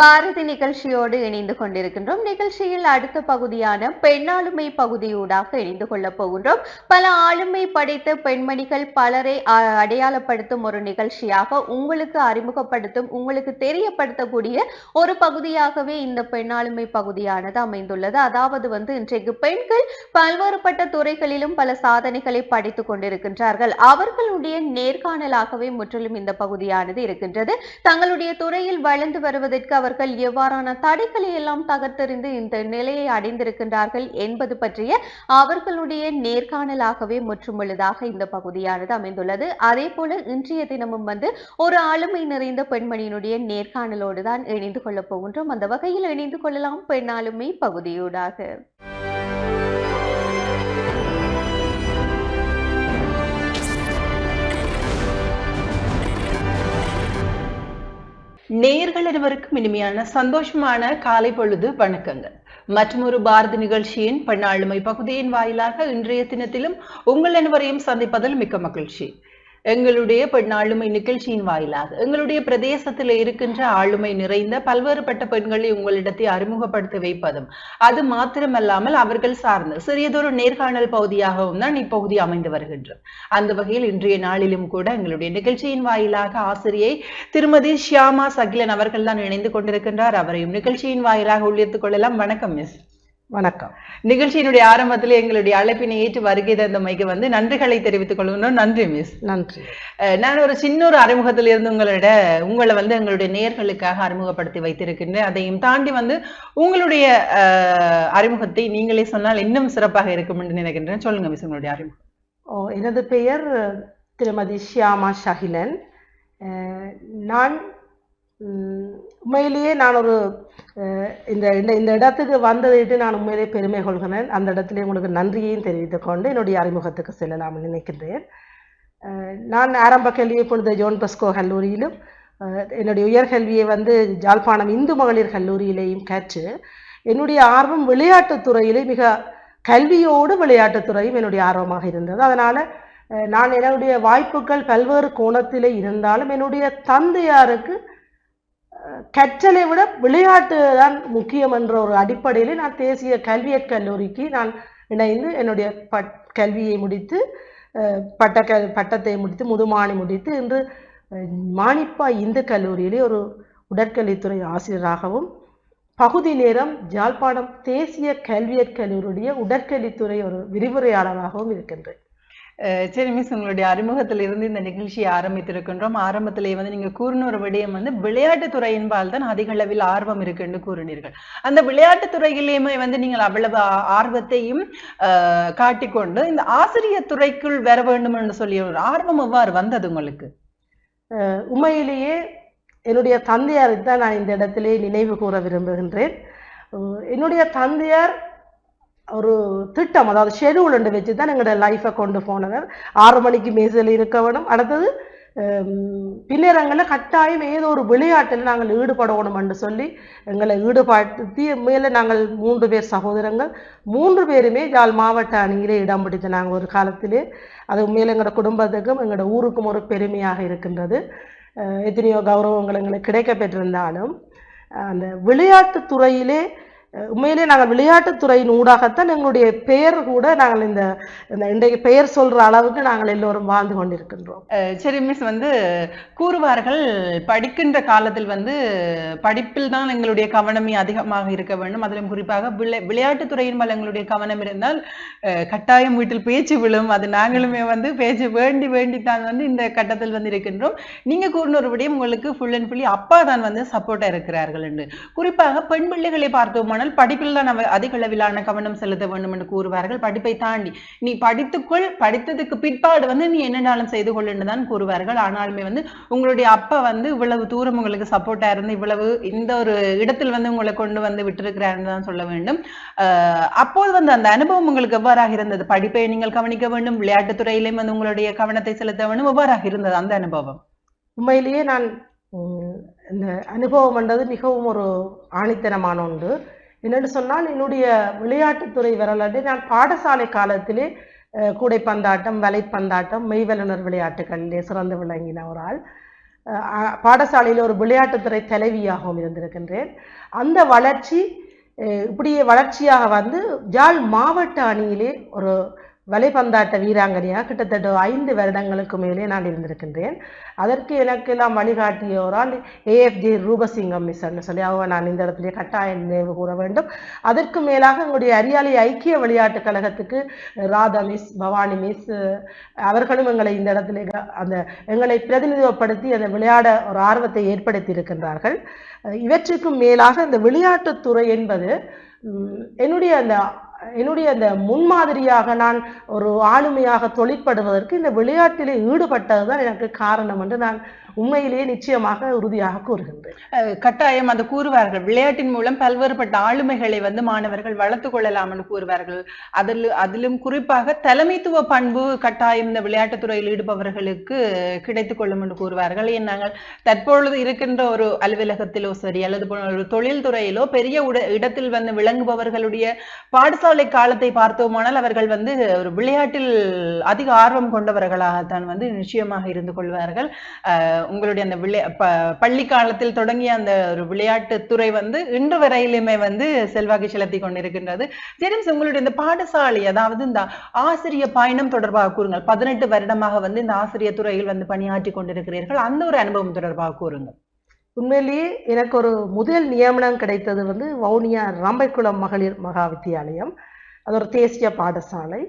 பாரதி நிகழ்ச்சியோடு இணைந்து கொண்டிருக்கின்றோம். நிகழ்ச்சியில் அடுத்த பகுதியான பெண்ணாளுமை பகுதியூடாக இணைந்து கொள்ளப் போகின்றோம். பல ஆளுமை படைத்த பெண்மணிகள் பலரை அடையாளப்படுத்தும் ஒரு நிகழ்ச்சியாக உங்களுக்கு அறிமுகப்படுத்தும் உங்களுக்கு தெரியப்படுத்தக்கூடிய ஒரு பகுதியாகவே இந்த பெண்ணாளுமை பகுதியானது அமைந்துள்ளது. அதாவது வந்து இன்றைக்கு பெண்கள் பல்வேறுபட்ட துறைகளிலும் பல சாதனைகளை படைத்துக் கொண்டிருக்கின்றார்கள். அவர்களுடைய நேர்காணலாகவே முற்றிலும் இந்த பகுதியானது இருக்கின்றது. தங்களுடைய துறையில் வளர்ந்து வருவதற்கு அவர் அவர்கள் எவ்வாறான தடைகளை எல்லாம் தகர்த்தெறிந்து இந்த நிலையை அடைந்திருக்கின்றார்கள் என்பது பற்றிய அவர்களுடைய நேர்காணலாகவே முற்றுமுழுதாக இந்த பகுதியானது அமைந்துள்ளது. அதே போல இன்றைய தினமும் வந்து ஒரு ஆளுமை நிறைந்த பெண்மணியினுடைய நேர்காணலோடு தான் இணைந்து கொள்ளப் போகின்றோம். அந்த வகையில் இணைந்து கொள்ளலாம் பெண் ஆளுமை பகுதியூடாக. நேர்கள் அனைவருக்கும் இனிமையான சந்தோஷமான காலை பொழுது வணக்கங்கள். மற்றொரு பாரதி நிகழ்ச்சியின் பெண்ணாளுமை பகுதியின் வாயிலாக இன்றைய தினத்திலும் உங்கள் அனைவரையும் சந்திப்பதில் மிக்க மகிழ்ச்சி. எங்களுடைய பெண்ணாளுமை நிகழ்ச்சியின் வாயிலாக எங்களுடைய பிரதேசத்தில் இருக்கின்ற ஆளுமை நிறைந்த பல்வேறுபட்ட பெண்களை உங்களிடத்தை அறிமுகப்படுத்தி வைப்பதும் அது மாத்திரமல்லாமல் அவர்கள் சார்ந்த சிறியதொரு நேர்காணல் பகுதியாகவும் தான் இப்பகுதி அமைந்து வருகின்றது. அந்த வகையில் இன்றைய நாளிலும் கூட எங்களுடைய நிகழ்ச்சியின் வாயிலாக ஆசிரியை திருமதி ஷியாமா சகிலன் அவர்கள் தான் இணைந்து கொண்டிருக்கின்றார். அவரையும் நிகழ்ச்சியின் வாயிலாக உள்ளிருத்துக் கொள்ளலாம். வணக்கம் மிஸ். வணக்கம். நிகழ்ச்சியினுடைய ஆரம்பத்தில் எங்களுடைய அழைப்பினை ஏற்று வருகை தந்தமைக்கு வந்து நன்றிகளை தெரிவித்துக் கொள்கின்றோம். நன்றி மிஸ். நன்றி. நான் ஒரு சின்ன ஒரு அறிமுகத்தில் இருந்து உங்களிட உங்களை வந்து எங்களுடைய நேர்களுக்காக அறிமுகப்படுத்தி வைத்திருக்கின்றேன். அதையும் தாண்டி வந்து உங்களுடைய அறிமுகத்தை நீங்களே சொன்னால் இன்னும் சிறப்பாக இருக்கும் என்று நினைக்கின்றேன். சொல்லுங்க மிஸ் உங்களுடைய அறிமுகம். ஓ எனது பெயர் திருமதி ஷியாமா ஷகிலன் அஹ், நான் உண்மையிலேயே நான் ஒரு இந்த இந்த இந்த இடத்துக்கு வந்ததைட்டு நான் உண்மையிலேயே பெருமை கொள்கிறேன். அந்த இடத்துல உங்களுக்கு நன்றியையும் தெரிவித்துக் கொண்டு என்னுடைய அறிமுகத்துக்கு செல்லலாம் நினைக்கின்றேன். நான் ஆரம்ப கல்வியை பொழுது ஜோன் பஸ்கோ கல்லூரியிலும் என்னுடைய உயர்கல்வியை வந்து ஜாழ்ப்பாணம் இந்து மகளிர் கல்லூரியிலேயும் கற்று என்னுடைய ஆர்வம் விளையாட்டுத்துறையிலே மிக கல்வியோடு விளையாட்டுத்துறையும் என்னுடைய ஆர்வமாக இருந்தது. அதனால் நான் என்னுடைய வாய்ப்புகள் பல்வேறு கோணத்திலே இருந்தாலும் என்னுடைய தந்தையாருக்கு கற்றலை விட விளையாட்டு தான் முக்கியம் என்ற ஒரு அடிப்படையிலே நான் தேசிய கல்வியற் கல்லூரிக்கு நான் இணைந்து என்னுடைய பட் கல்வியை முடித்து பட்ட க பட்டத்தை முடித்து முதுமானி முடித்து இன்று மானிப்பா இந்து கல்லூரியிலே ஒரு உடற்கல்வித்துறை ஆசிரியராகவும் பகுதி நேரம் ஜாழ்ப்பாணம் தேசிய கல்வியற் கல்லூரியுடைய உடற்கல்வித்துறை ஒரு விரிவுரையாளராகவும் இருக்கின்றேன். சரி மிஸ் உங்களுடைய அறிமுகத்தில் இருந்து இந்த நிகழ்ச்சியை ஆரம்பித்திருக்கின்றோம். ஆரம்பத்திலே வந்து நீங்க கூறின ஒரு விடயம் வந்து விளையாட்டுத்துறையின்பால் தான் அதிக அளவில் ஆர்வம் இருக்குன்னு கூறினீர்கள். அந்த விளையாட்டுத்துறையிலேயுமே வந்து நீங்கள் அவ்வளவு ஆர்வத்தையும் காட்டிக்கொண்டு இந்த ஆசிரியர் துறைக்குள் வர வேண்டும் என்று சொல்லிய ஒரு ஆர்வம் எவ்வாறு வந்தது உங்களுக்கு? உண்மையிலேயே என்னுடைய தந்தையாருக்கு தான் நான் இந்த இடத்திலே நினைவு கூற விரும்புகின்றேன். என்னுடைய தந்தையார் ஒரு திட்டம் அதாவது ஷெடியூல் ஒன்று வச்சு தான் எங்களோட லைஃப்பை கொண்டு போனவர் ஆறு மணிக்கு மேசையில் இருக்க வேணும். அடுத்தது பின்னரங்களில் கட்டாயம் ஏதோ ஒரு விளையாட்டில் நாங்கள் ஈடுபடணும்னு என்று சொல்லி எங்களை ஈடுபடுத்தி மேலே நாங்கள் மூன்று பேர் சகோதரங்கள் மூன்று பேருமே ஜால் மாவட்ட அணியிலே இடம் பிடித்த நாங்கள் ஒரு காலத்திலே. அது மேலே எங்களோட குடும்பத்துக்கும் எங்களோட ஊருக்கும் ஒரு பெருமையாக இருக்கின்றது. எத்தனையோ கௌரவங்கள் எங்களுக்கு கிடைக்க பெற்றிருந்தாலும் அந்த விளையாட்டு துறையிலே உண்மையிலே நாங்கள் விளையாட்டுத்துறையின் ஊடாகத்தான் எங்களுடைய பெயர் கூட நாங்கள் இந்த இன்றைக்கு பெயர் சொல்ற அளவுக்கு நாங்கள் எல்லோரும் வாழ்ந்து கொண்டிருக்கின்றோம். சரி மிஸ் வந்து கூறுவார்கள் படிக்கின்ற காலத்தில் வந்து படிப்பில் தான் எங்களுடைய கவனமே அதிகமாக இருக்க வேண்டும். அதிலும் குறிப்பாக விளை விளையாட்டுத்துறையின் மேல் எங்களுடைய கவனம் இருந்தால் அஹ், கட்டாயம் வீட்டில் பேச்சு விழும். அது நாங்களுமே வந்து பேச்சு வேண்டி வேண்டித்தான் வந்து இந்த கட்டத்தில் வந்து இருக்கின்றோம். நீங்க கூறின ஒரு விடயம் உங்களுக்கு ஃபுல் அண்ட் ஃபுல்லி அப்பா தான் வந்து சப்போர்ட்டா இருக்கிறார்கள் என்று. குறிப்பாக பெண் பிள்ளைகளை பார்த்தோமானால் படிப்பில் தான் அதிக அளவிலான கவனம் செலுத்த வேண்டும் என்று கூறுவார்கள். படிப்பை தாண்டி நீ படித்துக்கொள் படித்ததுக்கு பிற்பாடு வந்து நீ என்னென்னாலும் செய்து கொள்ளுன்னு தான் கூறுவார்கள். ஆனாலுமே வந்து உங்களுடைய அப்பா வந்து இவ்வளவு தூரம் உங்களுக்கு சப்போர்ட்டா இருந்து இவ்வளவு இந்த ஒரு இடத்தில் வந்து உங்களை கொண்டு வந்து விட்டிருக்கிறாருன்னு தான் சொல்ல வேண்டும். ஆஹ் அப்போது வந்து அந்த அனுபவம் உங்களுக்கு எவ்வாறாக இருந்தது? படிப்பை நீங்கள் கவனிக்க வேண்டும் விளையாட்டுத் துறையிலும் வந்து உங்களுடைய கவனத்தை செலுத்த வேண்டும். எவ்வாறாக இருந்தது அந்த அனுபவம்? உண்மையிலேயே நான் இந்த அனுபவம் என்றது மிகவும் ஒரு ஆணித்தனமான ஒன்று. என்னென்னு சொன்னால் என்னுடைய விளையாட்டுத்துறை வரலாற்றை நான் பாடசாலை காலத்திலே கூடைப்பந்தாட்டம் வலைப்பந்தாட்டம் மெய்வல்லுனர் விளையாட்டுகளிலே சிறந்து விளங்கின ஒரு ஆள். பாடசாலையில் ஒரு விளையாட்டுத்துறை தலைவியாகவும் இருந்திருக்கின்றேன். அந்த வளர்ச்சி இப்படியே வளர்ச்சியாக வந்து ஜாழ் மாவட்ட அணியிலே ஒரு வலைபந்தாட்ட வீராங்கனையாக கிட்டத்தட்ட ஐந்து வருடங்களுக்கு மேலே நான் இருந்திருக்கின்றேன். அதற்கு எனக்கெல்லாம் வழிகாட்டிய ஒரு ஆள் ஏஎஃப்ஜே ரூபசிங்கம் மிஸ்ன்னு சொல்லி அவங்க நான் இந்த இடத்துல கட்டாயம் நினைவு கூற வேண்டும். அதற்கு மேலாக எங்களுடைய அரியாலை ஐக்கிய விளையாட்டுக் கழகத்துக்கு ராதா மிஸ் பவானி மிஸ் அவர்களும் எங்களை இந்த இடத்துல அந்த எங்களை பிரதிநிதித்துவப்படுத்தி அந்த விளையாட ஒரு ஆர்வத்தை ஏற்படுத்தி இருக்கின்றார்கள் இவற்றுக்கும் மேலாக இந்த விளையாட்டுத்துறை என்பது என்னுடைய அந்த என்னுடைய அந்த முன்மாதிரியாக நான் ஒரு ஆளுமையாக தொழிற்படுவதற்கு இந்த விளையாட்டிலே ஈடுபட்டதுதான் எனக்கு காரணம் என்று நான் உண்மையிலேயே நிச்சயமாக உறுதியாக கூறுகின்றேன். அஹ் கட்டாயம் அது கூறுவார்கள். விளையாட்டின் மூலம் பல்வேறுபட்ட ஆளுமைகளை வந்து மாணவர்கள் வளர்த்து கொள்ளலாம் என்று கூறுவார்கள். அதில் அதிலும் குறிப்பாக தலைமைத்துவ பண்பு கட்டாயம் இந்த விளையாட்டுத் துறையில் ஈடுபவர்களுக்கு கிடைத்துக் கொள்ளும் என்று கூறுவார்கள். ஏன் நாங்கள் தற்பொழுது இருக்கின்ற ஒரு அலுவலகத்திலோ சரி அல்லது ஒரு தொழில்துறையிலோ பெரிய உட- இடத்தில் வந்து விளங்குபவர்களுடைய பாடசாலை காலத்தை பார்த்தோமானால் அவர்கள் வந்து ஒரு விளையாட்டில் அதிக ஆர்வம் கொண்டவர்களாகத்தான் வந்து நிச்சயமாக இருந்து கொள்வார்கள். உங்களுடைய அந்த விளையா ப பள்ளி காலத்தில் தொடங்கிய அந்த ஒரு விளையாட்டு துறை வந்து இன்று வரையிலுமே வந்து செல்வாக்கு செலுத்தி கொண்டிருக்கின்றது. ஜெரிம்ஸ் உங்களுடைய இந்த பாடசாலை அதாவது இந்த ஆசிரியர் பயணம் தொடர்பாக கூறுங்கள். பதினெட்டு வருடமாக வந்து இந்த ஆசிரியர் துறையில் வந்து பணியாற்றி கொண்டிருக்கிறீர்கள். அந்த ஒரு அனுபவம் தொடர்பாக கூறுங்கள். உண்மையிலேயே எனக்கு ஒரு முதல் நியமனம் கிடைத்தது வந்து வவுனியா ராம்பைக்குளம் மகளிர் மகா வித்தியாலயம் அது ஒரு தேசிய பாடசாலை.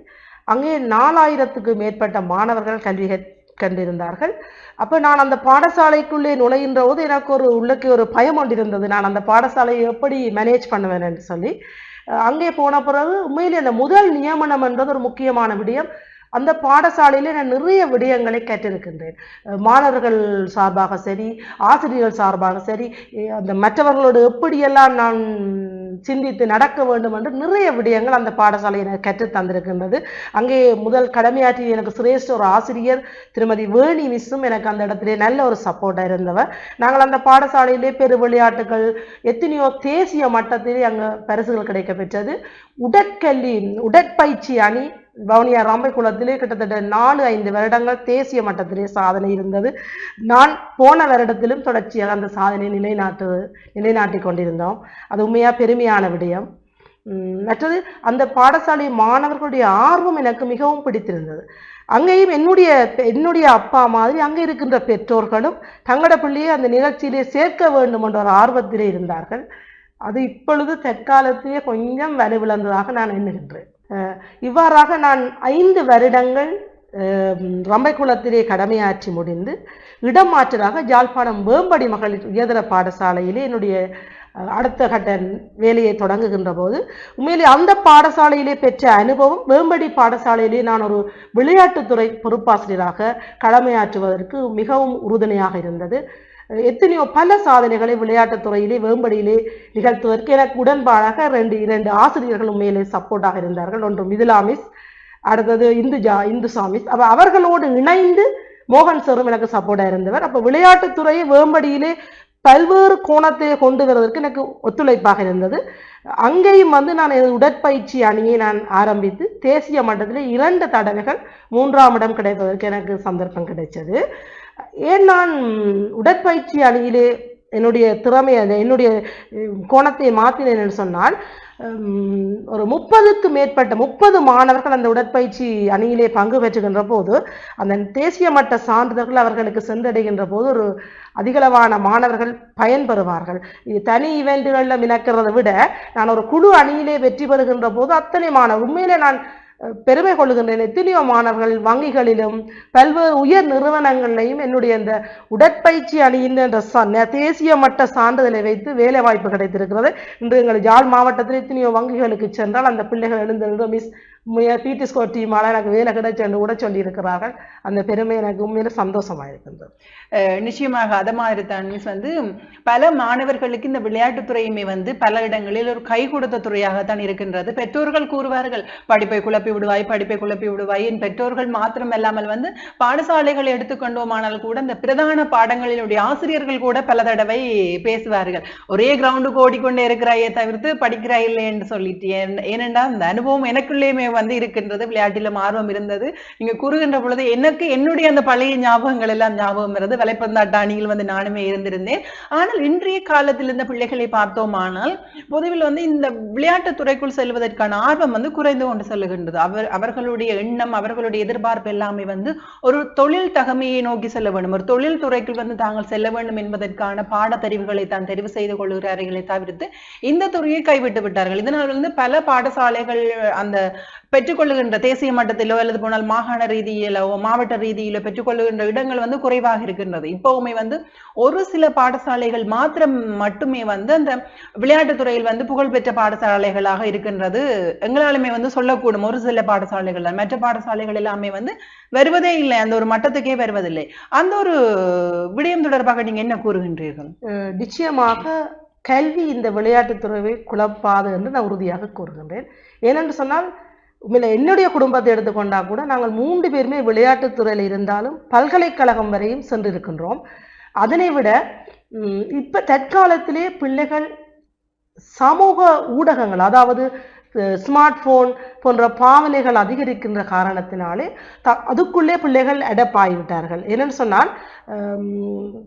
அங்கே நாலாயிரத்துக்கு மேற்பட்ட மாணவர்கள் கல்வி கண்டிருந்தார்கள். அப்போ நான் அந்த பாடசாலைக்குள்ளே நுழைகின்ற போது எனக்கு ஒரு உள்ளக்கு ஒரு பயம் ஒன்று இருந்தது நான் அந்த பாடசாலையை எப்படி மேனேஜ் பண்ணுவேன் என்று சொல்லி. அங்கே போன பிறகு உண்மையிலே அந்த முதல் நியமனம் என்றது ஒரு முக்கியமான விடயம். அந்த பாடசாலையில் நான் நிறைய விடயங்களை கற்றிருக்கின்றேன் மாணவர்கள் சார்பாக சரி ஆசிரியர்கள் சார்பாக சரி அந்த மற்றவர்களோடு எப்படியெல்லாம் நான் சிந்தித்து நடக்க வேண்டும் என்று நிறைய விடயங்கள் அந்த பாடசாலை எனக்கு கற்றுத் தந்திருக்கின்றது. அங்கே முதல் கடமையாற்றிய எனக்கு சிரேஷ்ட ஒரு ஆசிரியர் திருமதி வேணி மிஸ்ஸும் எனக்கு அந்த இடத்துல நல்ல ஒரு சப்போர்ட்டாக இருந்தவர். நாங்கள் அந்த பாடசாலையிலே பெரு விளையாட்டுகள் எத்தனையோ தேசிய மட்டத்திலே அங்கே பரிசுகள் கிடைக்க பெற்றது உடற்கல்வி உடற்பயிற்சி அணி வவுனியா ராம்பைக்குளத்திலே கிட்டத்தட்ட நாலு ஐந்து வருடங்கள் தேசிய மட்டத்திலே சாதனை இருந்தது. நான் போன வருடத்திலும் தொடர்ச்சியாக அந்த சாதனையை நிலைநாட்டு நிலைநாட்டி கொண்டிருந்தோம். அது உண்மையாக பெருமையான விடயம். மற்றது அந்த பாடசாலை மாணவர்களுடைய ஆர்வம் எனக்கு மிகவும் பிடித்திருந்தது. அங்கேயும் என்னுடைய என்னுடைய அப்பா மாதிரி அங்கே இருக்கின்ற பெற்றோர்களும் தங்களோட பிள்ளையை அந்த நிகழ்ச்சியிலே சேர்க்க வேண்டும் என்ற ஒரு ஆர்வத்திலே இருந்தார்கள். அது இப்பொழுது தற்காலத்திலே கொஞ்சம் வலுவிழந்ததாக நான் எண்ணுகின்றேன். இவ்வாறாக நான் ஐந்து வருடங்கள் அஹ், ரம்பைக்குளத்திலே கடமையாற்றி முடிந்து இடமாற்றலாக யாழ்ப்பாணம் வேம்படி மகளிர் உயர்தர பாடசாலையிலே என்னுடைய அடுத்த கட்ட வேலையை தொடங்குகின்ற போது உண்மையிலே அந்த பாடசாலையிலே பெற்ற அனுபவம் வேம்படி பாடசாலையிலே நான் ஒரு விளையாட்டுத்துறை பொறுப்பாசிரியராக கடமையாற்றுவதற்கு மிகவும் உறுதுணையாக இருந்தது. எத்தனையோ பல சாதனைகளை விளையாட்டுத் துறையிலே வேம்படியிலே நிகழ்த்துவதற்கு எனக்கு உடன்பாடாக ரெண்டு இரண்டு ஆசிரியர்கள் உண்மையிலே சப்போர்ட்டாக இருந்தார்கள். ஒன்று மிதிலாமிஸ் அடுத்தது இந்துஜா இந்துசா மிஸ் அப்ப அவர்களோடு இணைந்து மோகன் சரும் எனக்கு சப்போர்ட்டாக இருந்தவர். அப்போ விளையாட்டுத்துறையை வேம்படியிலே பல்வேறு கோணத்தை கொண்டு வருவதற்கு எனக்கு ஒத்துழைப்பாக இருந்தது. அங்கேயும் வந்து நான் எனது உடற்பயிற்சி அணியை நான் ஆரம்பித்து தேசிய மட்டத்தில் இரண்டு தடவைகள் மூன்றாம் இடம் கிடைப்பதற்கு எனக்கு சந்தர்ப்பம் கிடைச்சது. ஏன் நான் உடற்பயிற்சி அணியிலே என்னுடைய திறமை என்னுடைய கோணத்தை மாற்றினேன் என்று சொன்னால் ஒரு முப்பதுக்கு மேற்பட்ட முப்பது மாணவர்கள் அந்த உடற்பயிற்சி அணியிலே பங்கு பெற்றுகின்ற போது அந்த தேசிய மட்ட சான்றிதழ்கள் அவர்களுக்கு சென்றடைகின்ற போது ஒரு அதிகளவான மாணவர்கள் பயன்பெறுவார்கள். இது தனி ஈவெண்ட்டுகளில் மினக்கிறத விட நான் ஒரு குழு அணியிலே வெற்றி பெறுகின்ற போது அத்தனை மாணவர் உண்மையிலே நான் பெருமை கொள்கின்றேன் எத்தனையோ மாணவர்கள் வங்கிகளிலும் பல்வேறு உயர் நிறுவனங்களிலையும் என்னுடைய இந்த உடற்பயிற்சி அணியின் என்ற ச- தேசிய மட்ட சான்றிதழை வைத்து வேலை வாய்ப்பு கிடைத்திருக்கிறது. இன்று எங்கள் யாழ் மாவட்டத்தில் எத்தனையோ வங்கிகளுக்கு சென்றால் அந்த பிள்ளைகள் எழுந்திருந்தோம் மிஸ் பிடி ஸ்கோர் டீமால் எனக்கு வேலை கிடைச்சென்று கூட சொல்லியிருக்கிறார்கள். அந்த பெருமை எனக்கு உண்மையில சந்தோஷமா இருக்கின்றது நிச்சயமாக அதை மாதிரி தான் மிஸ் வந்து பல மாணவர்களுக்கு இந்த விளையாட்டுத் துறையுமே வந்து பல இடங்களில் ஒரு கை கொடுத்த துறையாகத்தான் இருக்கின்றது. பெற்றோர்கள் கூறுவார்கள் படிப்பை குழப்பி விடுவாய் படிப்பை குழப்பி விடுவாய். என் பெற்றோர்கள் மாத்திரம் அல்லாமல் வந்து பாடசாலைகளை எடுத்துக்கொண்டோமானால் கூட இந்த பிரதான பாடங்களினுடைய ஆசிரியர்கள் கூட பல தடவை பேசுவார்கள். ஒரே கிரவுண்டுக்கு ஓடிக்கொண்டே இருக்கிறாயே தவிர்த்து படிக்கிறாய் இல்லை என்று சொல்லிட்டு ஏன்- ஏனென்றால் அந்த அனுபவம் எனக்குள்ளேயுமே வந்து இருக்கின்றது விளையாட்டிலும் ஆர்வம் இருந்தது. நீங்க கூறுகின்ற பொழுது எனக்கு என்னுடைய அந்த பழைய ஞாபகங்கள் எல்லாம் ஞாபகம் இருந்தது. வலைப்பந்தாட்ட அணியில் வந்து நானுமே இருந்திருந்தேன். ஆனால் இன்றைய காலத்தில் இருந்த பிள்ளைகளை பார்த்தோமானால் பொதுவில் வந்து இந்த விளையாட்டு துறைக்குள் செல்வதற்கான ஆர்வம் வந்து குறைந்து கொண்டு செல்லுகின்றது. அவர் அவர்களுடைய எண்ணம் அவர்களுடைய எதிர்பார்ப்பு எல்லாமே வந்து ஒரு தொழில் தகமையை நோக்கி செல்ல வேண்டும். ஒரு தொழில் துறைக்குள் வந்து தாங்கள் செல்ல வேண்டும் என்பதற்கான பாடத்தறிவுகளை தான் தெரிவு செய்து கொள்கிறார்களே தவிர்த்து இந்த துறையை கைவிட்டு விட்டார்கள். இதனால் வந்து பல பாடசாலைகள் அந்த பெற்றுக்கொள்ளுகின்ற தேசிய மட்டத்திலோ அல்லது போனால் மாகாண ரீதியிலோ மாவட்ட ரீதியிலோ பெற்றுக்கொள்ளுகின்ற இடங்கள் வந்து குறைவாக இருக்கின்றது. இப்பவுமே வந்து ஒரு சில பாடசாலைகள் மாத்திரம் மட்டுமே வந்து அந்த விளையாட்டுத் துறையில் வந்து புகழ்பெற்ற பாடசாலைகளாக இருக்கின்றது. எங்களாலுமே வந்து சொல்லக்கூடும் ஒரு சில பாடசாலைகள் மற்ற பாடசாலைகள் எல்லாமே வந்து வருவதே இல்லை. அந்த ஒரு மட்டத்துக்கே வருவதில்லை. அந்த ஒரு விடயம் தொடர்பாக நீங்க என்ன கூறுகின்றீர்கள்? நிச்சயமாக கல்வி இந்த விளையாட்டுத் துறையை குழப்பாது என்று நான் உறுதியாக கூறுகின்றேன். ஏனென்று சொன்னால் உண்மையில என்னுடைய குடும்பத்தை எடுத்துக்கொண்டா கூட நாங்கள் மூன்று பேருமே விளையாட்டுத்துறையில் இருந்தாலும் பல்கலைக்கழகம் வரையும் சென்றிருக்கின்றோம். அதனை விட இப்போ இப்ப தற்காலத்திலே பிள்ளைகள் சமூக ஊடகங்கள் அதாவது ஸ்மார்ட் ஃபோன் போன்ற பாவனைகள் அதிகரிக்கின்ற காரணத்தினாலே த அதுக்குள்ளே பிள்ளைகள் அடப் ஆகிவிட்டார்கள். என்னென்னு சொன்னால்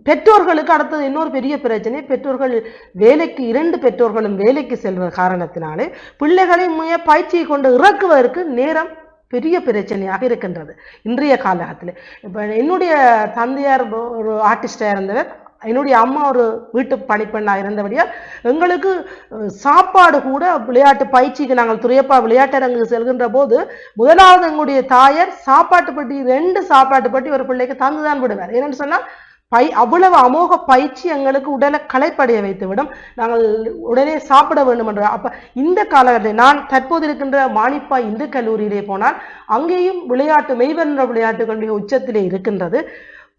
பெற்றோர்களுக்கு அடுத்தது இன்னொரு பெரிய பிரச்சனை பெற்றோர்கள் வேலைக்கு இரண்டு பெற்றோர்களும் வேலைக்கு செல்வ காரணத்தினாலே பிள்ளைகளை முய பயிற்சியை கொண்டு இறக்குவதற்கு நேரம் பெரிய பிரச்சனையாக இருக்கின்றது. இன்றைய காலகட்டத்தில். இப்போ என்னுடைய தந்தையார் ஒரு ஆர்டிஸ்டாக இருந்தவர். என்னுடைய அம்மா ஒரு வீட்டு பணிப்பெண்ணாக இருந்தபடியால் எங்களுக்கு சாப்பாடு கூட விளையாட்டு பயிற்சிக்கு நாங்கள் துறையப்பா விளையாட்டரங்குக்கு செல்கின்ற போது முதலாவது எங்களுடைய தாயார் சாப்பாட்டு பட்டி ரெண்டு சாப்பாட்டு பட்டி ஒரு பிள்ளைக்கு தந்துதான் விடுவார். ஏன்னு சொன்னால் பை அவ்வளவு அமோக பயிற்சி எங்களுக்கு உடலை களைப்படைய வைத்துவிடும். நாங்கள் உடனே சாப்பிட வேண்டும் என்ற. அப்ப இந்த காலகட்டத்தில் நான் தற்போது இருக்கின்ற மாணிப்பா இந்து கல்லூரியிலே போனால் அங்கேயும் விளையாட்டு மெய்வென்ற விளையாட்டுகளுடைய உச்சத்திலே இருக்கின்றது.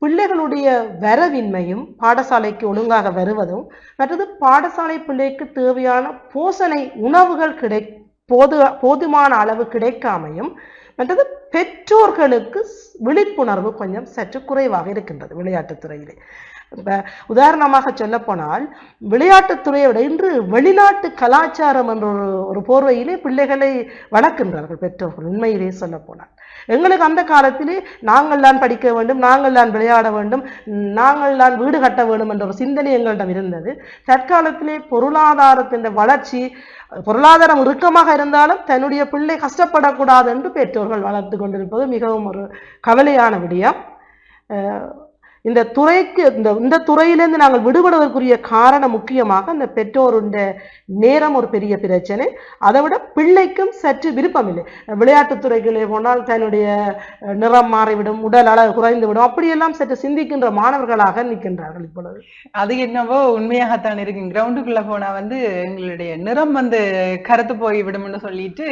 பிள்ளைகளுடைய வரவின்மையும் பாடசாலைக்கு ஒழுங்காக வருவதும் மற்றது பாடசாலை பிள்ளைக்கு தேவையான போசனை உணவுகள் கிடை போது போதுமான அளவு கிடைக்காமையும் மற்றது பெற்றோர்களுக்கு விழிப்புணர்வு கொஞ்சம் சற்று குறைவாக இருக்கின்றது விளையாட்டுத் துறையிலே. உதாரணமாக சொல்லப்போனால் விளையாட்டுத் துறையை விட இன்று வெளிநாட்டு கலாச்சாரம் என்ற ஒரு ஒரு போர்வையிலே பிள்ளைகளை வளர்க்கின்றார்கள் பெற்றோர்கள் உண்மையிலே சொல்லப்போனால். எங்களுக்கு அந்த காலத்திலே நாங்கள் தான் படிக்க வேண்டும் நாங்கள் தான் விளையாட வேண்டும் நாங்கள் தான் வீடு கட்ட வேண்டும் என்ற ஒரு சிந்தனை எங்களிடம் இருந்தது. தற்காலத்திலே பொருளாதாரத்தின் வளர்ச்சி பொருளாதாரம் இறுக்கமாக இருந்தாலும் தன்னுடைய பிள்ளை கஷ்டப்படக்கூடாது என்று பெற்றோர்கள் வளர்த்து கொண்டிருப்பது மிகவும் ஒரு கவலையான விடயம். இந்த துறைக்கு இந்த இந்த துறையிலேருந்து நாங்கள் விடுபடுவதற்குரிய காரணம் முக்கியமாக இந்த பெற்றோருடைய நேரம் ஒரு பெரிய பிரச்சனை. அதை விட பிள்ளைக்கும் சற்று விருப்பம் இல்லை விளையாட்டுத் துறைகளே போனால் தன்னுடைய நிறம் மாறிவிடும் உடல் அளவு குறைந்துவிடும். அப்படியெல்லாம் சற்று சிந்திக்கின்ற மாணவர்களாக நிற்கின்றார்கள் இப்பொழுது. அது என்னவோ உண்மையாகத்தான் இருக்கு. கிரவுண்டுக்குள்ள போனா வந்து எங்களுடைய நிறம் வந்து கருத்து போய் விடும்னு சொல்லிட்டு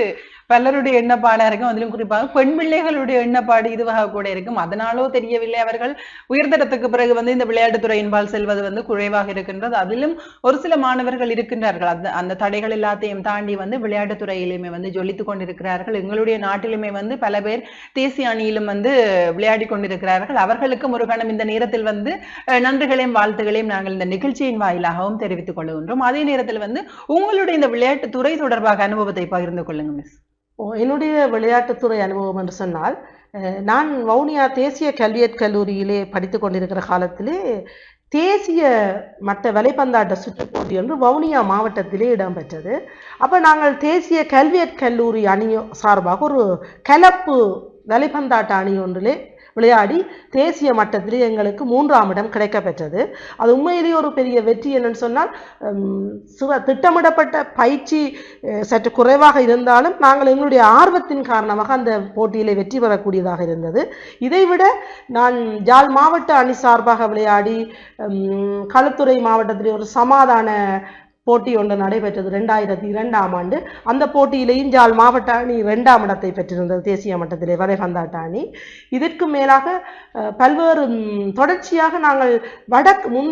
பலருடைய எண்ணப்பாடா இருக்கும். அதிலும் குறிப்பாக பெண் பிள்ளைகளுடைய எண்ணப்பாடு இதுவாக கூட இருக்கும். அதனாலோ தெரியவில்லை அவர்கள். உயர்தரத்துக்கு பிறகு வந்து இந்த விளையாட்டுத் துறையின்பால் செல்வது வந்து குறைவாக இருக்கின்றது. அதிலும் ஒரு சில மாணவர்கள் இருக்கின்றார்கள். அந்த அந்த தடைகள் எல்லாத்தையும் தாண்டி வந்து விளையாட்டுத்துறையிலுமே வந்து ஜொலித்துக் கொண்டிருக்கிறார்கள். எங்களுடைய நாட்டிலுமே வந்து பல பேர் தேசிய அணியிலும் வந்து விளையாடி கொண்டிருக்கிறார்கள். அவர்களுக்கும் ஒரு கணம் இந்த நேரத்தில் வந்து நன்றிகளையும் வாழ்த்துகளையும் நாங்கள் இந்த நிகழ்ச்சியின் வாயிலாகவும் தெரிவித்துக் கொள்கின்றோம். அதே நேரத்தில் வந்து உங்களுடைய இந்த விளையாட்டு துறை தொடர்பாக அனுபவத்தை பகிர்ந்து கொள்ளுங்க மிஸ். என்னுடைய விளையாட்டுத்துறை அனுபவம் என்று சொன்னால் நான் வவுனியா தேசிய கல்வியற் கல்லூரியிலே படித்து கொண்டிருக்கிற காலத்திலே தேசிய மட்ட வலைப்பந்தாட்ட சுற்றுப்போட்டி என்று வவுனியா மாவட்டத்திலே இடம்பெற்றது. அப்போ நாங்கள் தேசிய கல்வியற் கல்லூரி அணி சார்பாக ஒரு கலப்பு வலைப்பந்தாட்ட அணி ஒன்றிலே விளையாடி தேசிய மட்டத்தில் எங்களுக்கு மூன்றாம் இடம் கிடைக்கப்பெற்றது. அது உண்மையிலேயே ஒரு பெரிய வெற்றி என்னன்னு சொன்னால் சுவ சிவ திட்டமிடப்பட்ட பயிற்சி சற்று குறைவாக இருந்தாலும் நாங்கள் எங்களுடைய ஆர்வத்தின் காரணமாக அந்த போட்டியிலே வெற்றி பெறக்கூடியதாக இருந்தது. இதைவிட நான் ஜாழ் மாவட்ட அணி சார்பாக விளையாடி களுத்துறை மாவட்டத்திலே ஒரு சமாதான போட்டி ஒன்று நடைபெற்றது ரெண்டாயிரத்தி இரண்டாம் ஆண்டு. அந்த போட்டியிலேயும் ஜாழ் மாவட்ட அணி இரண்டாம் இடத்தை பெற்றிருந்தது தேசிய மட்டத்திலே வலைபந்தாட்ட அணி. இதற்கு மேலாக பல்வேறு தொடர்ச்சியாக நாங்கள் வடக்கு முன்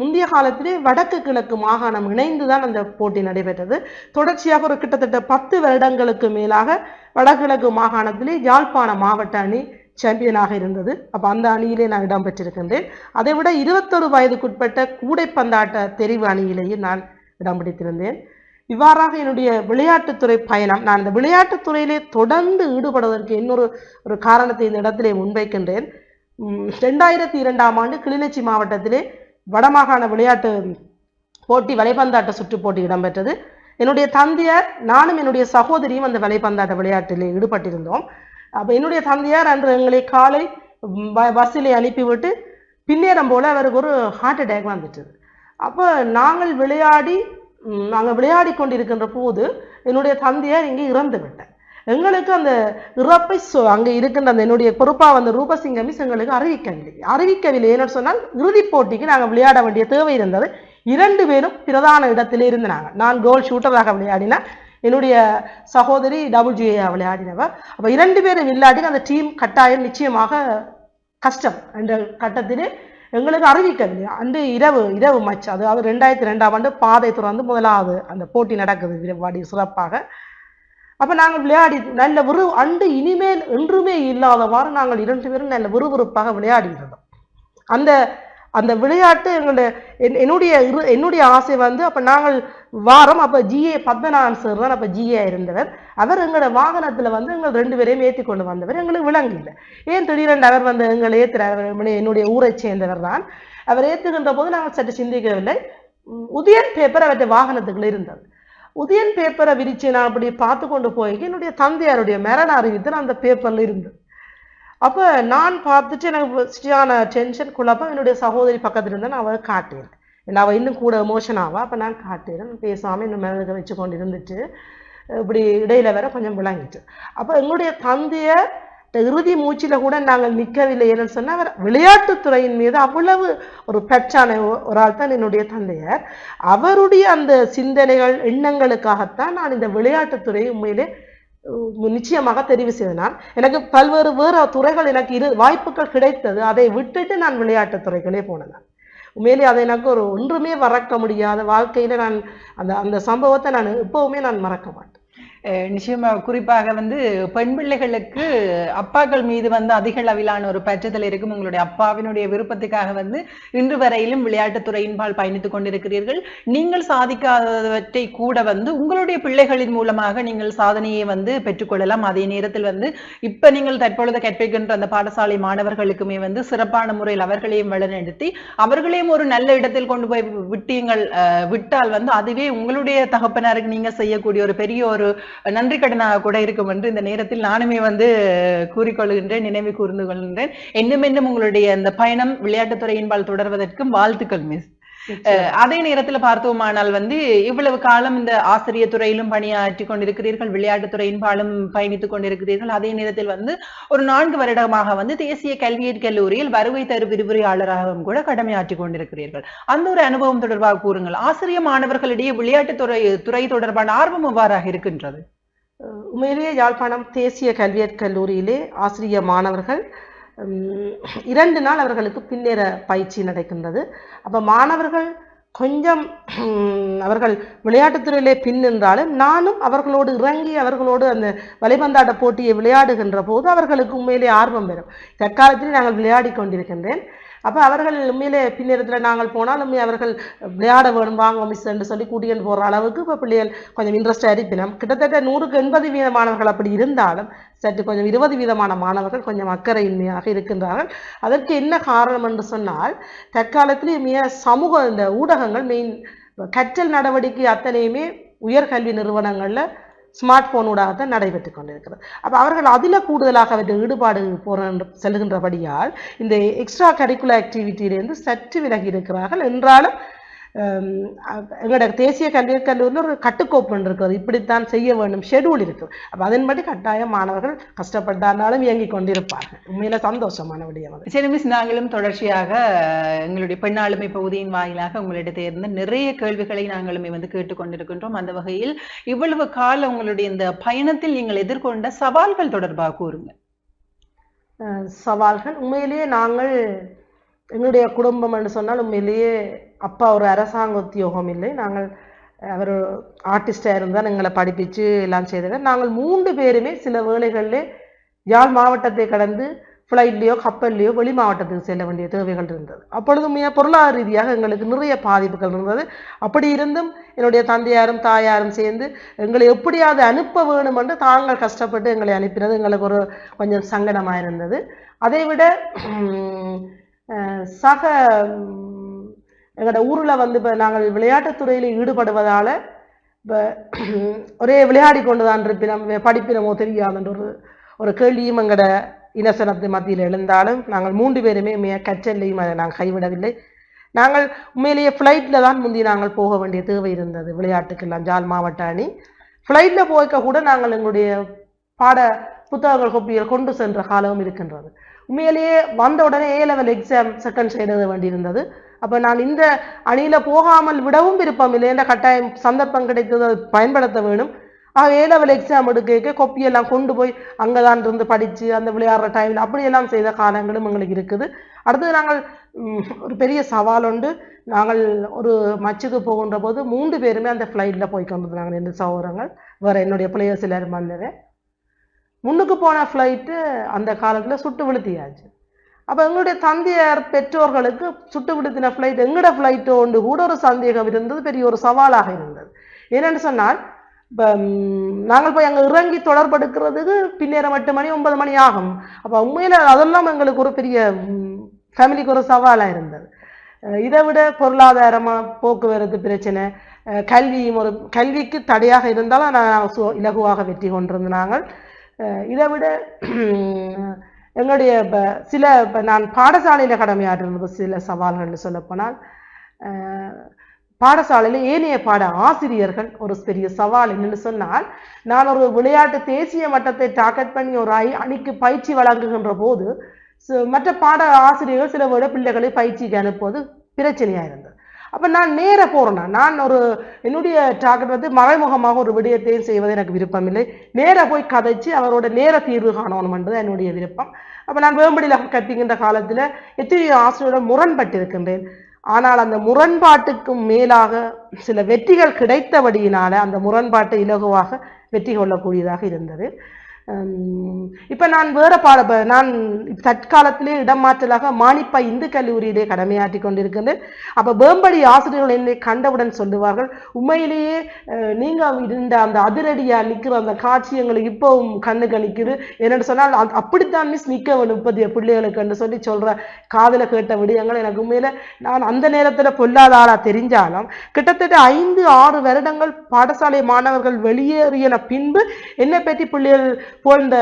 முந்தைய காலத்திலே வடக்கு கிழக்கு மாகாணம் இணைந்து தான் அந்த போட்டி நடைபெற்றது. தொடர்ச்சியாக ஒரு கிட்டத்தட்ட பத்து வருடங்களுக்கு மேலாக வடகிழக்கு மாகாணத்திலே யாழ்ப்பாண மாவட்ட அணி சாம்பியனாக இருந்தது. அப்போ அந்த அணியிலே நான் இடம் பெற்றிருக்கின்றேன் அதை விட இருபத்தொரு வயதுக்குட்பட்ட கூடைப்பந்தாட்ட தெரிவு அணியிலேயே நான் இடம் பிடித்திருந்தேன் இவ்வாறாக என்னுடைய விளையாட்டுத்துறை பயணம் நான் இந்த விளையாட்டுத்துறையிலே தொடர்ந்து ஈடுபடுவதற்கு இன்னொரு ஒரு காரணத்தை இந்த இடத்திலே முன்வைக்கின்றேன். ரெண்டாயிரத்தி இரண்டாம் ஆண்டு கிளிநொச்சி மாவட்டத்திலே வடமாகாண விளையாட்டு போட்டி வலைப்பந்தாட்ட சுற்று போட்டி இடம்பெற்றது. என்னுடைய தந்தையார் நானும் என்னுடைய சகோதரியும் அந்த வலைப்பந்தாட்ட விளையாட்டில் ஈடுபட்டிருந்தோம். அப்போ என்னுடைய தந்தையார் அன்று எங்களை காலை பஸ்ஸிலே அனுப்பிவிட்டு பின்னேறம் போல அவருக்கு ஒரு ஹார்ட் அட்டாக் வந்துட்டது. அப்போ நாங்கள் விளையாடி நாங்கள் விளையாடி கொண்டிருக்கின்ற போது என்னுடைய தந்தையார் இங்கே இறந்து விட்டார் எங்களுக்கு அந்த இறப்பை சோ அங்கே இருக்கின்ற அந்த என்னுடைய பொறுப்பாக வந்த ரூபசிங்க மிஸ் எங்களுக்கு அறிவிக்கவில்லை. அறிவிக்கவில்லை. ஏன்னு சொன்னால் இறுதிப் போட்டிக்கு நாங்கள் விளையாட வேண்டிய தேவை இருந்தது. இரண்டு பேரும் பிரதான இடத்திலே இருந்தாங்க நான் கோல் ஷூட்டராக விளையாடினேன். என்னுடைய சகோதரி டபுள் ஜிஏ விளையாடினவர் அப்போ இரண்டு பேரும் இல்லாட்டி அந்த டீம் கட்டாயம் நிச்சயமாக கஷ்டம். என்ற கட்டத்திலே எங்களுக்கு அறிவிக்கவில்லை அன்று இரவு இரவு மச் அதாவது ரெண்டாயிரத்தி ரெண்டாம் ஆண்டு பாதை துறந்து முதலாவது அந்த போட்டி நடக்குது. வாடி சிறப்பாக. அப்போ நாங்கள் விளையாடி நல்ல விறு அன்று இனிமேல் என்றுமே இல்லாதவாறு நாங்கள் இரண்டு பேரும் நல்ல விறுவிறுப்பாக விளையாடி இருந்தோம் அந்த அந்த விளையாட்டு எங்களுடைய என்- என்னுடைய இரு- என்னுடைய ஆசை வந்து அப்போ நாங்கள் வாரம் அப்போ ஜிஏ பத்மநாதன் சார் தான் அப்போ ஜிஏ இருந்தவர். அவர் எங்களோட வாகனத்தில் வந்து எங்கள் ரெண்டு பேரையும் ஏற்றி கொண்டு வந்தவர். எங்களுக்கு விளங்கல ஏன் திடீரென்று அவர் வந்து எங்களை ஏற்றுறார் என்னுடைய ஊரைச் சேர்ந்தவர் தான். அவர் ஏற்றுகின்ற போது நாங்கள் சற்று சிந்திக்கவில்லை. உதயன் பேப்பர் அவற்றை வாகனத்துக்குள்ள இருந்தது. உதயன் பேப்பரை விரித்து நான் அப்படி பார்த்து கொண்டு போய் என்னுடைய தந்தையாருடைய மரண அறிவித்து அந்த பேப்பரில் இருந்தது. அப்போ நான் பார்த்துட்டு எனக்கு சரியான டென்ஷன் குழப்பம் என்னுடைய சகோதரி பக்கத்தில் இருந்தால் நான் அவளை காட்டேன் ஏன்னா அவள் இன்னும் கூட எமோஷன் ஆவா? அப்போ நான் காட்டேன் பேசாமல் இன்னும் மேலே வச்சு கொண்டு இருந்துட்டு இப்படி இடையில வேற கொஞ்சம் விளங்கிட்டு. அப்போ எங்களுடைய தந்தைய இறுதி மூச்சில கூட நாங்கள் நிற்கவில்லை ஏன்னு சொன்னால் அவர் விளையாட்டுத்துறையின் மீது அவ்வளவு ஒரு பற்றான ஒரு ஆள் தான் என்னுடைய தந்தையார். அவருடைய அந்த சிந்தனைகள் எண்ணங்களுக்காகத்தான் நான் இந்த விளையாட்டுத்துறையை உண்மையிலே நிச்சயமாக தெரிவு செய்தனால் எனக்கு பல்வேறு வேறு துறைகள் எனக்கு இரு வாய்ப்புகள் கிடைத்தது. அதை விட்டுட்டு நான் விளையாட்டுத் துறைகளே போனேன் நான். உண்மையிலே அதை எனக்கு ஒரு ஒன்றுமே மறக்க முடியாத வாழ்க்கையில் நான் அந்த அந்த சம்பவத்தை நான் எப்போவுமே நான் மறக்க மாட்டேன். நிச்சயமா குறிப்பாக வந்து பெண் பிள்ளைகளுக்கு அப்பாக்கள் மீது வந்து அதிக அளவிலான ஒரு பற்றுதல் இருக்கும். உங்களுடைய அப்பாவினுடைய விருப்பத்துக்காக வந்து இன்று வரையிலும் விளையாட்டுத்துறையின்பால் பயணித்துக் கொண்டிருக்கிறீர்கள். நீங்கள் சாதிக்காதவற்றை கூட வந்து உங்களுடைய பிள்ளைகளின் மூலமாக நீங்கள் சாதனையை வந்து பெற்றுக்கொள்ளலாம். அதே நேரத்தில் வந்து இப்ப நீங்கள் தற்பொழுது கற்பிக்கின்ற அந்த பாடசாலை மாணவர்களுக்குமே வந்து சிறப்பான முறையில் அவர்களையும் வழிநடத்தி அவர்களையும் ஒரு நல்ல இடத்தில் கொண்டு போய் விட்டீங்கள் விட்டால் வந்து அதுவே உங்களுடைய தகப்பனாருக்கு நீங்க செய்யக்கூடிய ஒரு பெரிய ஒரு நன்றி கடனாக கூட இருக்கும் என்று இந்த நேரத்தில் நானுமே வந்து கூறிக்கொள்கின்றேன் நினைவு கூர்ந்து கொள்கின்றேன். இன்னும் இன்னும் உங்களுடைய அந்த பயணம் விளையாட்டுத்துறையின்பால் தொடர்வதற்கும் வாழ்த்துக்கள் மிஸ். அதே நேரத்துல பார்த்தோமானால் வந்து இவ்வளவு காலம் இந்த ஆசிரியர் துறையிலும் பணியாற்றி கொண்டிருக்கிறீர்கள் விளையாட்டுத் துறையின்பாலும் பயணித்துக் கொண்டிருக்கிறீர்கள் அதே நேரத்தில் வந்து ஒரு நான்கு வருடமாக வந்து தேசிய கல்வியற் கல்லூரியில் வருகை தரு விரிவுரையாளராகவும் கூட கடமையாற்றி கொண்டிருக்கிறீர்கள். அந்த ஒரு அனுபவம் தொடர்பாக கூறுங்கள். ஆசிரியர் மாணவர்களிடையே விளையாட்டுத் துறை துறை தொடர்பான ஆர்வம் எவ்வாறாக இருக்கின்றது? அஹ் உண்மையிலேயே யாழ்ப்பாணம் தேசிய கல்வியற் கல்லூரியிலே ஆசிரிய மாணவர்கள் இரண்டு நாள் அவர்களுக்கு பின்னேற பயிற்சி நடக்கின்றது. அப்போ மாணவர்கள் கொஞ்சம் அவர்கள் விளையாட்டுத்துறையிலே பின் நின்றாலும் நானும் அவர்களோடு இறங்கி அவர்களோடு அந்த வலைபந்தாட்ட போட்டியை விளையாடுகின்ற போது அவர்களுக்கு உண்மையிலே ஆர்வம் பெறும். தற்காலத்தில் நாங்கள் விளையாடி கொண்டிருக்கின்றேன். அப்போ அவர்கள் உண்மையிலே பின்னேரத்தில் நாங்கள் போனால் உண்மை அவர்கள் விளையாட வேணும் வாங்க மிஸ் என்று சொல்லி கூட்டிகிட்டு போகிற அளவுக்கு இப்போ பிள்ளைகள் கொஞ்சம் இன்ட்ரெஸ்ட் இருப்பினோம். கிட்டத்தட்ட நூறுக்கு எண்பது வீத மாணவர்கள் அப்படி இருந்தாலும் சற்று கொஞ்சம் இருபது வீதமான மாணவர்கள் கொஞ்சம் அக்கறையின்மையாக இருக்கின்றார்கள். அதற்கு என்ன காரணம் என்று சொன்னால் தற்காலத்தில் மிக சமூக இந்த ஊடகங்கள் மெயின் கற்றல் நடவடிக்கை அத்தனையுமே உயர்கல்வி நிறுவனங்களில் ஸ்மார்ட் போனூடாகத்தான் நடைபெற்று கொண்டிருக்கிறது. அப்போ அவர்கள் அதில் கூடுதலாக அவற்றை ஈடுபாடு போற செல்கின்றபடியால் இந்த எக்ஸ்ட்ரா கரிக்குலர் ஆக்டிவிட்டியிலேருந்து சற்று விலகி இருக்கிறார்கள். என்றாலும் எங்களோட தேசிய கல்வி கல்லூரியில் ஒரு கட்டுக்கோப்பு ஒன்று இருக்கிறது இப்படித்தான் செய்ய வேண்டும். ஷெடியூல் இருக்குது அப்போ அதன்படி கட்டாயம் மாணவர்கள் கஷ்டப்பட்டாலும் இயங்கிக் கொண்டிருப்பார்கள். உண்மையில சந்தோஷமான விடயம் சரி மிஸ் நாங்களும் தொடர்ச்சியாக எங்களுடைய பெண்ணாளுமை பகுதியின் வாயிலாக உங்களிடத்தை இருந்து நிறைய கேள்விகளை நாங்களுமே வந்து கேட்டுக்கொண்டிருக்கின்றோம் அந்த வகையில் இவ்வளவு கால உங்களுடைய இந்த பயணத்தில் நீங்கள் எதிர்கொண்ட சவால்கள் தொடர்பாக கூறுங்க சவால்கள் உண்மையிலேயே நாங்கள் எங்களுடைய குடும்பம் என்று சொன்னால் உண்மையிலேயே அப்பா ஒரு அரசாங்க உத்தியோகம் இல்லை நாங்கள் அவர் ஆர்டிஸ்டாக இருந்தால் எங்களை படிப்பிச்சு எல்லாம் செய்தவர். நாங்கள் மூன்று பேருமே சில வேளைகளிலே யாழ் மாவட்டத்தை கடந்து ஃப்ளைட்லேயோ கப்பல்லையோ வெளி மாவட்டத்துக்கு செல்ல வேண்டிய தேவைகள் இருந்தது. அப்பொழுதுமே பொருளாதார ரீதியாக எங்களுக்கு நிறைய பாதிப்புகள் இருந்தது. அப்படி இருந்தும் என்னுடைய தந்தையாரும் தாயாரும் சேர்ந்து எங்களை எப்படியாவது அனுப்ப வேணும் என்று தாங்கள் கஷ்டப்பட்டு எங்களை அனுப்பினது. எங்களுக்கு ஒரு கொஞ்சம் சங்கடமாக இருந்தது. அதை விட சக எங்களோட ஊரில் வந்து இப்போ நாங்கள் விளையாட்டுத்துறையில் ஈடுபடுவதால் இப்போ ஒரே விளையாடி கொண்டு தான் இருப்பினம் படிப்பினமோ தெரியாதுன்ற ஒரு ஒரு கேள்வியும் எங்களோட இனசனத்து மத்தியில் எழுந்தாலும் நாங்கள் மூன்று பேருமே மே கற்றல்லையும் அதை நாங்கள் கைவிடவில்லை. நாங்கள் உண்மையிலேயே ஃப்ளைட்டில் தான் முந்தி நாங்கள் போக வேண்டிய தேவை இருந்தது விளையாட்டுக்கெல்லாம் ஜால் மாவட்ட அணி. ஃப்ளைட்டில் போய்க்க கூட நாங்கள் எங்களுடைய பாட புத்தகங்கள் கோப்பிகள் கொண்டு சென்ற காலமும் இருக்கின்றது. உண்மையிலேயே வந்த உடனே A level exam second side எழுத வேண்டியிருந்தது. அப்போ நான் இந்த அணியில் போகாமல் விடவும் விருப்பம் இல்லை என்ற கட்டாயம் சந்தர்ப்பம் கிடைத்தது பயன்படுத்த வேணும். ஆக ஏ எக்ஸாம் எடுக்க கொப்பியெல்லாம் கொண்டு போய் அங்கே தான் இருந்து படித்து அந்த விளையாடுற டைமில் அப்படியெல்லாம் செய்த காலங்களும் எங்களுக்கு இருக்குது. அடுத்தது நாங்கள் ஒரு பெரிய சவால் உண்டு. நாங்கள் ஒரு மச்சுக்கு போகின்ற போது மூன்று பேருமே அந்த ஃப்ளைட்டில் போய் கொண்டிருந்தாங்க ரெண்டு சகோதரங்கள் வேறு என்னுடைய பிள்ளையர் சிலர் வந்தது முன்னுக்கு போன ஃப்ளைட்டு அந்த காலத்தில் சுட்டு விழுத்தியாச்சு. அப்போ எங்களுடைய தந்தையார் பெற்றோர்களுக்கு சுட்டு விடுத்தின ஃப்ளைட் எங்களோட ஃப்ளைட்டோ ஒன்று கூட ஒரு சந்தேகம் இருந்தது பெரிய ஒரு சவாலாக இருந்தது. என்னென்னு சொன்னால் இப்போ நாங்கள் போய் அங்கே இறங்கி தொடர்பெடுக்கிறதுக்கு பின்னேரம் எட்டு மணி ஒன்பது மணி ஆகும். அப்போ உண்மையில் அதெல்லாம் எங்களுக்கு ஒரு பெரிய ஃபேமிலிக்கு ஒரு சவாலாக இருந்தது. இதை விட பொருளாதாரமாக போக்குவரத்து பிரச்சனை கல்வியும் ஒரு கல்விக்கு தடையாக இருந்தாலும் நான் இலகுவாக வெற்றி கொண்டிருந்த நாங்கள் இதை விட எங்களுடைய இப்போ சில இப்போ நான் பாடசாலையில் கடமையாற்றிருந்த சில சவால்கள்னு சொல்லப்போனால் பாடசாலையில் ஏனைய பாட ஆசிரியர்கள் ஒரு பெரிய சவால் என்னன்னு சொன்னால் நான் ஒரு விளையாட்டு தேசிய மட்டத்தை டார்கெட் பண்ணி ஒரு ஐ அணிக்கு பயிற்சி வழங்குகின்ற போது மற்ற பாட ஆசிரியர்கள் சில விட பிள்ளைகளை பயிற்சிக்கு அனுப்புவது பிரச்சனையாக இருந்தது. அப்போ நான் நேர போகிறேன்னா நான் ஒரு என்னுடைய டார்கெட் வந்து மறைமுகமாக ஒரு விடயத்தையும் செய்வது எனக்கு விருப்பமில்லை. நேர போய் கதைச்சு அவரோட நேர தீர்வு காணணும் என்பது என்னுடைய விருப்பம். அப்போ நான் வேம்படியில் கற்பிக்கின்ற காலத்தில் எத்தனையோ ஆசிரியரோட முரண்பட்டிருக்கின்றேன். ஆனால் அந்த முரண்பாட்டுக்கும் மேலாக சில வெற்றிகள் கிடைத்தபடியினால அந்த முரண்பாட்டை இலகுவாக வெற்றி கொள்ளக்கூடியதாக இருந்தது. இப்போ நான் வேறு பாட ப- நான் தற்காலத்திலே இடமாற்றலாக மானிப்பா இந்து கல்லூரியிலே கடமையாற்றி கொண்டிருக்கின்றேன். அப்போ வேம்படி ஆசிரியர்கள் என்னை கண்டவுடன் சொல்லுவார்கள் உண்மையிலேயே நீங்கள் இருந்த அந்த அதிரடியாக நிற்கிற அந்த காட்சி எங்களுக்கு இப்போவும் கண்ணுக்கு நிற்குது என்னென்னு சொன்னால் அது- அப்படித்தான் மிஸ் நிற்க வேணும் இப்போதைய பிள்ளைகளுக்குன்னு சொல்லி சொல்கிற காதில் கேட்ட விடயங்கள் எனக்கு உண்மையில் நான் அந்த நேரத்தில் பொல்லாத ஆளா தெரிஞ்சாலும் கிட்டத்தட்ட ஐந்து ஆறு வருடங்கள் பாடசாலை மாணவர்கள் வெளியேறியன பின்பு என்னை பற்றி பிள்ளைகள் புகழ்ந்த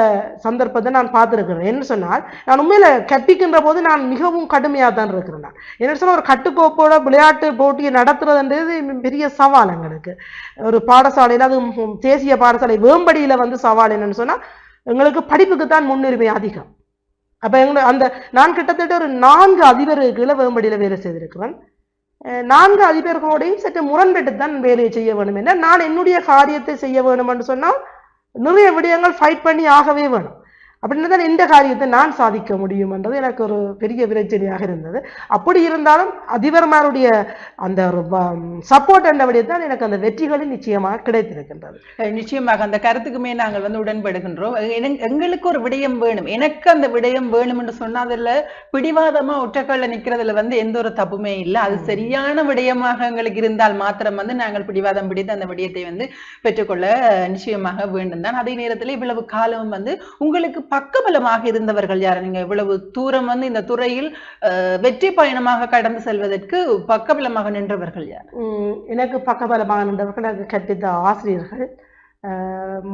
சந்தர்ப்பத்தை நான் பார்த்துருக்கிறேன். என்ன சொன்னால் நான் உண்மையில கற்பிக்கின்ற போது நான் மிகவும் கடுமையாக தான் இருக்கிறேன் நான். என்ன சொன்னால் ஒரு கட்டுக்கோப்போட விளையாட்டு போட்டியை நடத்துறதுன்றது பெரிய சவால் எங்களுக்கு. ஒரு பாடசாலையில் அது தேசிய பாடசாலை வேம்படியில வந்து சவால் என்னன்னு சொன்னா எங்களுக்கு படிப்புக்கு தான் முன்னுரிமை அதிகம். அப்போ எங்களை அந்த நான் கிட்டத்தட்ட ஒரு நான்கு அதிபர்களுக்குள்ள வேம்படியில வேலை செய்திருக்கிறேன். நான்கு அதிபர்களோடையும் சற்று முரண்பட்டு தான் வேலையை செய்ய வேண்டும் என்ன நான் என்னுடைய காரியத்தை செய்ய வேணும்னு சொன்னால் நிறைய விடயங்கள் ஃபைட் பண்ணி ஆகவே வேணும். அப்படின்னு தான் எந்த காரியத்தை நான் சாதிக்க முடியும்ன்றது எனக்கு ஒரு பெரிய பிரச்சனையாக இருந்தது. அப்படி இருந்தாலும் அதிபர்மாருடைய அந்த ஒரு சப்போர்ட் என்ற விடயத்தான் எனக்கு அந்த வெற்றிகளும் நிச்சயமாக கிடைத்திருக்கின்றது. நிச்சயமாக அந்த கருத்துக்குமே நாங்கள் வந்து உடன்படுகின்றோம். எங்க- எங்களுக்கு ஒரு விடயம் வேணும். எனக்கு அந்த விடயம் வேணும் என்று சொன்னா அதுல பிடிவாதமா ஒற்றக்கல்ல நிக்கிறதுல வந்து எந்த ஒரு தப்புமே இல்லை. அது சரியான விடயமாக எங்களுக்கு இருந்தால் மாத்திரம் வந்து நாங்கள் பிடிவாதம் பிடித்து அந்த விடயத்தை வந்து பெற்றுக்கொள்ள நிச்சயமாக வேண்டும் தான் அதே நேரத்தில் இவ்வளவு காலம் வந்து உங்களுக்கு பக்கபலமாக இருந்தவர்கள் யார்? நீங்க இவ்வளவு தூரம் வந்து இந்த துறையில் வெற்றி பயணமாக கடந்து செல்வதற்கு பக்கபலமாக நின்றவர்கள் யார்? எனக்கு பக்கபலமாக நின்றவர்கள் எனக்கு கற்பித்த ஆசிரியர்கள்.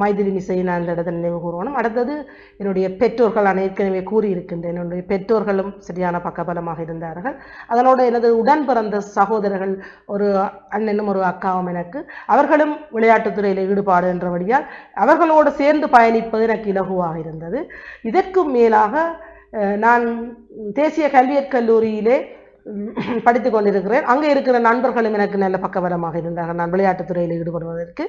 மைதிலி மிசை நான் இந்த இடத்துல நினைவு கூறுவோம் அடுத்தது என்னுடைய பெற்றோர்கள் நான் ஏற்கனவே கூறியிருக்கின்றேன். என்னுடைய பெற்றோர்களும் சரியான பக்கபலமாக இருந்தார்கள். அதனோட எனது உடன் பிறந்த சகோதரர்கள் ஒரு அண்ணனும் ஒரு அக்காவும் எனக்கு. அவர்களும் விளையாட்டுத்துறையில் ஈடுபாடு என்றபடியால் அவர்களோடு சேர்ந்து பயணிப்பது எனக்கு இலகுவாக இருந்தது. இதற்கும் மேலாக நான் தேசிய கல்வியற் கல்லூரியிலே படித்து படித்துக் கொண்டிருக்கிறேன். அங்கே இருக்கிற நண்பர்களும் எனக்கு நல்ல பக்கவரமாக இருந்தாங்க நான் விளையாட்டுத் துறையில் ஈடுபடுவதற்கு.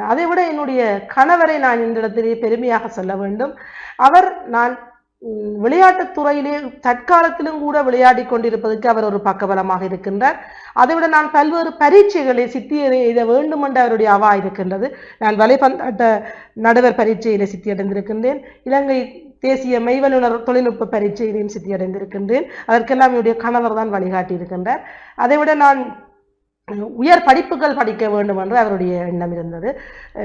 அதை விட என்னுடைய கணவரை நான் இந்த இடத்திலே பெருமையாக சொல்ல வேண்டும். அவர் நான் விளையாட்டுத் துறையிலே தற்காலத்திலும் கூட விளையாடி கொண்டிருப்பதற்கு அவர் ஒரு பக்கபலமாக இருக்கின்றார். அதைவிட நான் பல்வேறு பரீட்சைகளை சித்தியரை எழுத வேண்டும் என்ற அவருடைய அவா இருக்கின்றது. நான் வலைபந்தாட்ட நடுவர் பரீட்சையில் சித்தியடைந்திருக்கின்றேன். இலங்கை தேசிய மெய்வல்லுநர் தொழில்நுட்ப பரீட்சையிலையும் சித்தியடைந்திருக்கின்றேன். அதற்கெல்லாம் என்னுடைய கணவர் தான் வழிகாட்டி இருக்கின்றார் அதைவிட நான் உயர் படிப்புகள் படிக்க வேண்டும் என்று அவருடைய எண்ணம் இருந்தது.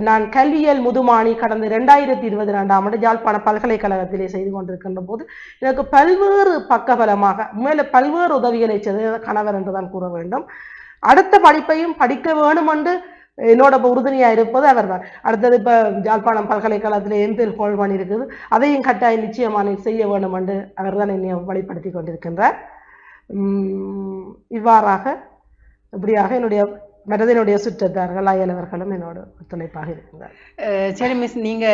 நான் கல்வியல் முதுமானி கடந்த ரெண்டாயிரத்தி இருபத்தி ரெண்டாம் ஆண்டு யாழ்ப்பாண பல்கலைக்கழகத்திலே செய்து கொண்டிருக்கின்ற போது எனக்கு பல்வேறு பக்கபலமாக மேலே பல்வேறு உதவிகளை செய்த கணவர் என்று தான் கூற வேண்டும். அடுத்த படிப்பையும் படிக்க வேண்டும் என்று என்னோட உறுதுணையாக இருப்பது இருப்பது அவர்தான் அடுத்தது இப்போ ஜாழ்ப்பாணம் பல்கலைக்கழகத்தில் எம்பில் ஹோல் பண்ணியிருக்குது அதையும் கட்டாயம் நிச்சயமா செய்ய வேண்டும் என்று அவர்தான் என்னை வழிப்படுத்தி கொண்டிருக்கின்றார். இவ்வாறாக இப்படியாக என்னுடைய மனதினுடைய சுற்றத்தார்கள் அயலவர்களும் என்னோட ஒத்துழைப்பாக இருக்கின்றார் அஹ் சரி மிஸ் நீங்க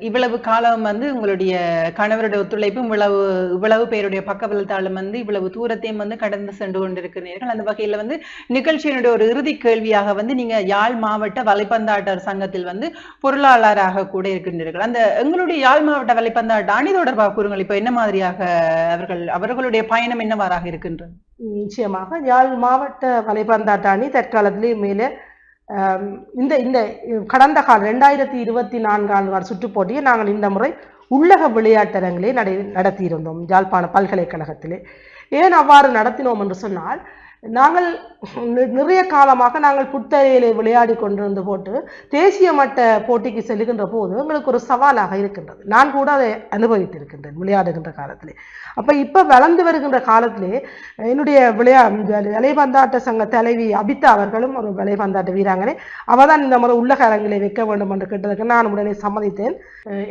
இவ்வளவு காலம் வந்து உங்களுடைய கணவருடைய ஒத்துழைப்பும் இவ்வளவு இவ்வளவு பேருடைய பக்கபலத்தாலும் வந்து இவ்வளவு தூரத்தையும் வந்து கடந்து சென்று கொண்டிருக்கிறீர்கள். அந்த வகையில வந்து நிகழ்ச்சியினுடைய ஒரு இறுதி கேள்வியாக வந்து நீங்க யாழ் மாவட்ட வலைப்பந்தாட்டர் சங்கத்தில் வந்து பொருளாளராக கூட இருக்கின்றீர்கள். அந்த எங்களுடைய யாழ் மாவட்ட வலைப்பந்தாட்ட அணி தொடர்பாக கூறுங்கள். இப்ப என்ன மாதிரியாக அவர்கள் அவர்களுடைய பயணம் என்னவாறாக இருக்கின்றது? நிச்சயமாக. யாழ் மாவட்ட வலைபந்தாட்ட அணி மேலே இந்த இந்த கடந்த கால ரெண்டாயிரத்தி இருபத்தி நான்காம் ஆண்டு சுற்றுப் போட்டியை நாங்கள் இந்த முறை உள்ளக விளையாட்டரங்களே நடை நடத்தியிருந்தோம். யாழ்ப்பாண பல்கலைக்கழகத்திலே. ஏன் அவ்வாறு நடத்தினோம் என்று சொன்னால் நாங்கள் நிறைய காலமாக நாங்கள் புத்தரையிலே விளையாடி கொண்டிருந்த போட்டு தேசிய மட்ட போட்டிக்கு செல்லுகின்ற போது எங்களுக்கு ஒரு சவாலாக இருக்கின்றது. நான் கூட அதை அனுபவித்திருக்கின்றேன் விளையாடுகின்ற காலத்திலே. அப்போ இப்போ வளர்ந்து வருகின்ற காலத்திலே என்னுடைய விளையா விலைபந்தாட்ட சங்க தலைவி அபிதா அவர்களும் ஒரு விலைபந்தாட்ட வீராங்கனை அவள் தான் இந்த முறை உள்ளக அரங்கிலே வைக்க வேண்டும் என்று கேட்டதற்கு நான் உடனே சம்மதித்தேன்.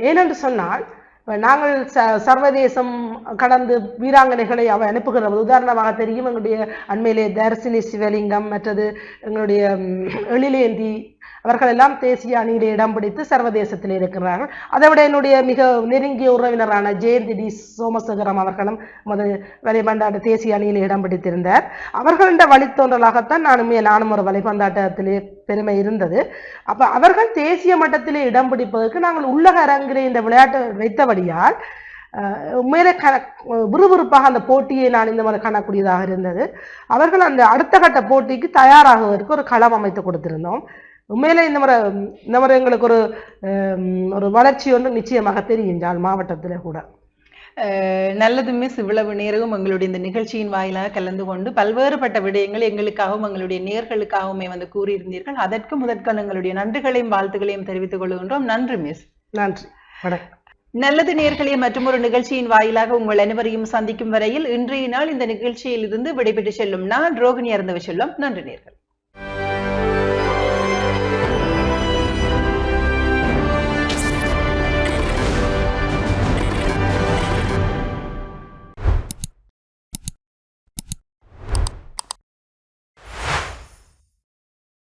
ஏனென்று சொன்னால் நாங்கள் ச சர்வதேசம் கடந்து வீராங்கனைகளை அவ அனுப்புகிற உதாரணமாக தெரியும் எங்களுடைய அண்மையிலே தர்சினி சிவலிங்கம் மற்றது எங்களுடைய எழிலேந்தி அவர்கள் எல்லாம் தேசிய அணியிலே இடம் பிடித்து சர்வதேசத்தில் இருக்கிறார்கள். அதை விட என்னுடைய மிக நெருங்கிய உறவினரான ஜெயந்தி டி சோமசேகரம் அவர்களும் நமது வலைபந்தாட்ட தேசிய அணியில் இடம் பிடித்திருந்தார். அவர்களின் வழித்தோன்றலாகத்தான் நானுமே நானும் ஒரு வலைபந்தாட்டத்திலே பெருமை இருந்தது. அப்போ அவர்கள் தேசிய மட்டத்திலே இடம் பிடிப்பதற்கு நாங்கள் உள்ளக அரங்கிலே இந்த விளையாட்டை வைத்தபடியால் மேலே உண்மையிலே க விறுவிறுப்பாக அந்த போட்டியை நான் இந்த மாதிரி காணக்கூடியதாக இருந்தது. அவர்கள் அந்த அடுத்த கட்ட போட்டிக்கு தயாராகுவதற்கு ஒரு களம் அமைத்து கொடுத்திருந்தோம். உண்மையிலே இந்த முறை இந்த முறை எங்களுக்கு ஒரு ஒரு வளர்ச்சி ஒன்று நிச்சயமாக தெரியும் ஜாழ் மாவட்டத்தில் கூட. நல்லது மிஸ் இவ்வளவு நேரமும் எங்களுடைய இந்த நிகழ்ச்சியின் வாயிலாக கலந்து கொண்டு பல்வேறுபட்ட விடயங்கள் எங்களுக்காகவும் எங்களுடைய நேர்களுக்காகவுமே வந்து கூறியிருந்தீர்கள். அதற்கு முதற்கான எங்களுடைய நன்றிகளையும் வாழ்த்துக்களையும் தெரிவித்துக் கொள்கின்றோம். நன்றி மிஸ் நன்றி. வணக்கம். நல்லது நேர்களே மற்றும் ஒரு நிகழ்ச்சியின் வாயிலாக உங்கள் அனைவரையும் சந்திக்கும் வரையில் இன்றைய நாள் இந்த நிகழ்ச்சியில் இருந்து விடைபெற்று செல்லும் நான் ரோகிணி அருந்தவ செல்லும் நன்றி நேர்கள்.